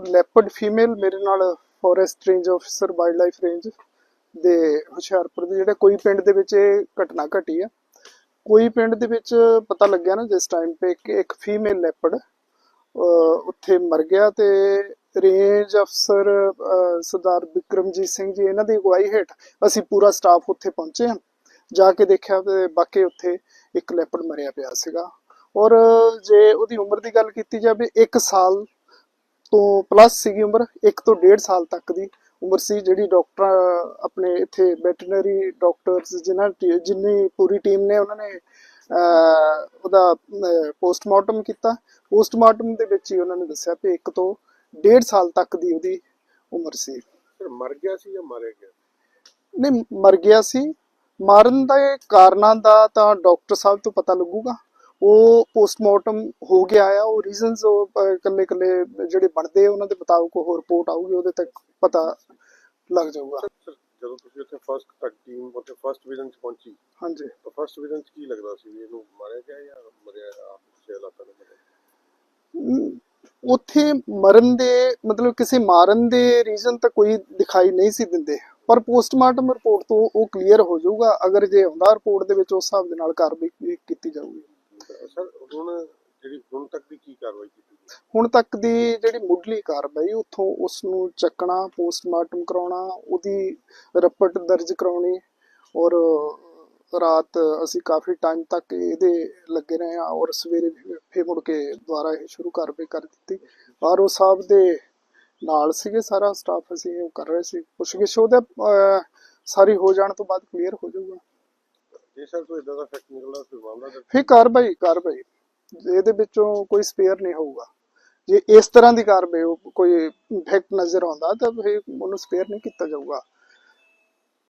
Leopard female ਮੇਰੇ ਨਾਲ forest range officer wildlife range ਦੇ ਹੁਸ਼ਿਆਰਪੁਰ ਦੇ ਜਿਹੜੇ ਕੋਈ ਪਿੰਡ ਦੇ ਵਿੱਚ ਇਹ ਘਟਨਾ ਘਟੀ ਆ। ਕੋਈ ਪਿੰਡ ਦੇ ਵਿੱਚ ਪਤਾ ਲੱਗਿਆ ਨਾ ਜਿਸ ਟਾਈਮ ਤੇ ਕਿ ਇੱਕ ਫੀਮੇਲ ਲੈਪਰਡ ਉੱਥੇ ਮਰ ਗਿਆ ਤੇ ਰੇਂਜ ਅਫਸਰ ਸਰਦਾਰ ਵਿਕਰਮਜੀਤ ਸਿੰਘ ਜੀ ਇਹਨਾਂ ਦੀ ਅਗਵਾਈ ਹੇਠ ਅਸੀਂ ਪੂਰਾ ਸਟਾਫ ਉੱਥੇ ਪਹੁੰਚੇ ਹਾਂ। ਜਾ ਕੇ ਦੇਖਿਆ ਤੇ ਬਾਕੀ ਉੱਥੇ ਇੱਕ ਲੈਪਰਡ ਮਰਿਆ ਪਿਆ ਸੀਗਾ। ਔਰ ਜੇ ਉਹਦੀ ਉਮਰ ਦੀ ਗੱਲ ਕੀਤੀ ਜਾਵੇ 1 ਸਾਲ ਤੋਂ ਪਲੱਸ ਸੀਗੀ ਉਮਰ 1 ਤੋਂ 1.5 ਸਾਲ ਤੱਕ ਦੀ ਉਮਰ ਸੀ ਜਿਹੜੀ ਡਾਕਟਰ ਆਪਣੇ ਇੱਥੇ ਵੈਟਰਨਰੀ ਡਾਕਟਰਸ ਜਿਨ੍ਹਾਂ ਜਿੰਨੀ ਪੂਰੀ ਟੀਮ ਨੇ ਉਹਨਾਂ ਨੇ ਉਹਦਾ ਪੋਸਟਮਾਰਟਮ ਕੀਤਾ। ਪੋਸਟਮਾਰਟਮ ਦੇ ਵਿੱਚ ਹੀ ਉਹਨਾਂ ਨੇ ਦੱਸਿਆ ਕਿ 1 ਤੋਂ 1.5 ਸਾਲ ਤੱਕ ਦੀ ਉਹਦੀ ਉਮਰ ਸੀ। ਫਿਰ ਮਰ ਗਿਆ ਸੀ ਜਾਂ ਮਾਰਿਆ ਗਿਆ? ਨਹੀਂ ਮਰ ਗਿਆ ਸੀ। ਮਾਰਨ ਦੇ ਕਾਰਨਾਂ ਦਾ ਤਾਂ ਡਾਕਟਰ ਸਾਹਿਬ ਤੋਂ ਪਤਾ ਲੱਗੂਗਾ। ਉਹ ਪੋਸਟਮਾਰਟਮ ਹੋ ਗਿਆ ਆ। ਉਹ ਰੀਜ਼ਨਸ ਕੱਲੇ ਕੱਲੇ ਜਿਹੜੇ ਬਣਦੇ ਉਹਨਾਂ ਦੇ ਮੁਤਾਬਕ ਉਹ ਰਿਪੋਰਟ ਆਊਗੀ ਉਹਦੇ ਤੱਕ ਪਤਾ ਲੱਗ ਜਾਊਗਾ। ਜਦੋਂ ਤੁਸੀਂ ਉੱਥੇ ਫਸਟ ਤੱਕ ਟੀਮ ਉੱਥੇ ਫਸਟ ਵਿਜ਼ਨ ਚ ਪਹੁੰਚੀ ਹਾਂਜੀ। ਤਾਂ ਫਸਟ ਵਿਜ਼ਨ ਚ ਕੀ ਲੱਗਦਾ ਸੀ ਇਹਨੂੰ ਮਾਰਿਆ ਗਿਆ ਜਾਂ ਮਰਿਆ ਆਪ ਕਿਸੇ ਹਾਲਾਤਾਂ ਵਿੱਚ ਮਰਿਆ? ਉੱਥੇ ਮਰਨ ਦੇ ਮਤਲਬ ਕਿਸੇ ਮਾਰਨ ਦੇ ਰੀਜ਼ਨ ਤਾਂ ਕੋਈ ਦਿਖਾਈ ਨਹੀਂ ਸੀ ਦਿੰਦੇ। ਪਰ ਪੋਸਟਮਾਰਟਮ ਰਿਪੋਰਟ ਤੋਂ ਉਹ ਕਲੀਅਰ ਹੋ ਜਾਊਗਾ। ਅਗਰ ਜੇ ਆਉਂਦਾ ਰਿਪੋਰਟ ਦੇ ਵਿੱਚ ਉਸ ਹਿਸਾਬ ਦੇ ਨਾਲ ਕਾਰਵਾਈ ਕੀਤੀ ਜਾਊਗੀ। ਹੁਣ ਜਿਹੜੀ ਹੁਣ ਤੱਕ ਦੀ ਕੀ ਕਾਰਵਾਈ ਕੀਤੀ ਗਈ? ਹੁਣ ਤੱਕ ਦੀ ਜਿਹੜੀ ਮੁੱਢਲੀ ਕਾਰਵਾਈ ਉੱਥੋਂ ਉਸ ਨੂੰ ਚੱਕਣਾ ਪੋਸਟਮਾਰਟਮ ਕਰਾਉਣਾ ਉਹਦੀ ਰਿਪੋਰਟ ਦਰਜ ਕਰਾਉਣੀ ਔਰ ਰਾਤ ਅਸੀਂ ਕਾਫੀ ਟਾਈਮ ਤੱਕ ਇਹਦੇ ਲੱਗੇ ਰਹੇ ਹਾਂ ਔਰ ਸਵੇਰੇ ਫਿਰ- ਮੁੜ ਕੇ ਦੁਬਾਰਾ ਇਹ ਸ਼ੁਰੂ ਕਾਰਵਾਈ ਕਰ ਦਿੱਤੀ। ਔਰ ਉਹ ਸਾਹਿਬ ਦੇ ਨਾਲ ਸੀਗੇ ਸਾਰਾ ਸਟਾਫ ਅਸੀਂ ਉਹ ਕਰ ਰਹੇ ਸੀ। ਪੁੱਛਗਿੱਛ ਉਹਦਾ ਸਾਰੀ ਹੋ ਜਾਣ ਤੋਂ ਬਾਅਦ ਕਲੀਅਰ ਹੋ ਜਾਊਗਾ। ਜੇ ਸਰ ਕੋਈ ਇਦਾਂ ਦਾ ਫੈਕਟ ਨਿਕਲਦਾ ਫਿਰ ਮਾਮਲਾ ਫਿਰ ਕਾਰਵਾਈ ਕਾਰਵਾਈ। ਇਹਦੇ ਵਿੱਚੋਂ ਕੋਈ ਸਪੇਅਰ ਨਹੀਂ ਹੋਊਗਾ। ਜੇ ਇਸ ਤਰ੍ਹਾਂ ਦੀ ਕਾਰ ਉਹ ਕੋਈ ਇਫੈਕਟ ਨਜ਼ਰ ਆਉਂਦਾ ਤਾਂ ਫਿਰ ਉਹਨੂੰ ਸਪੇਅਰ ਨਹੀਂ ਕੀਤਾ ਜਾਊਗਾ।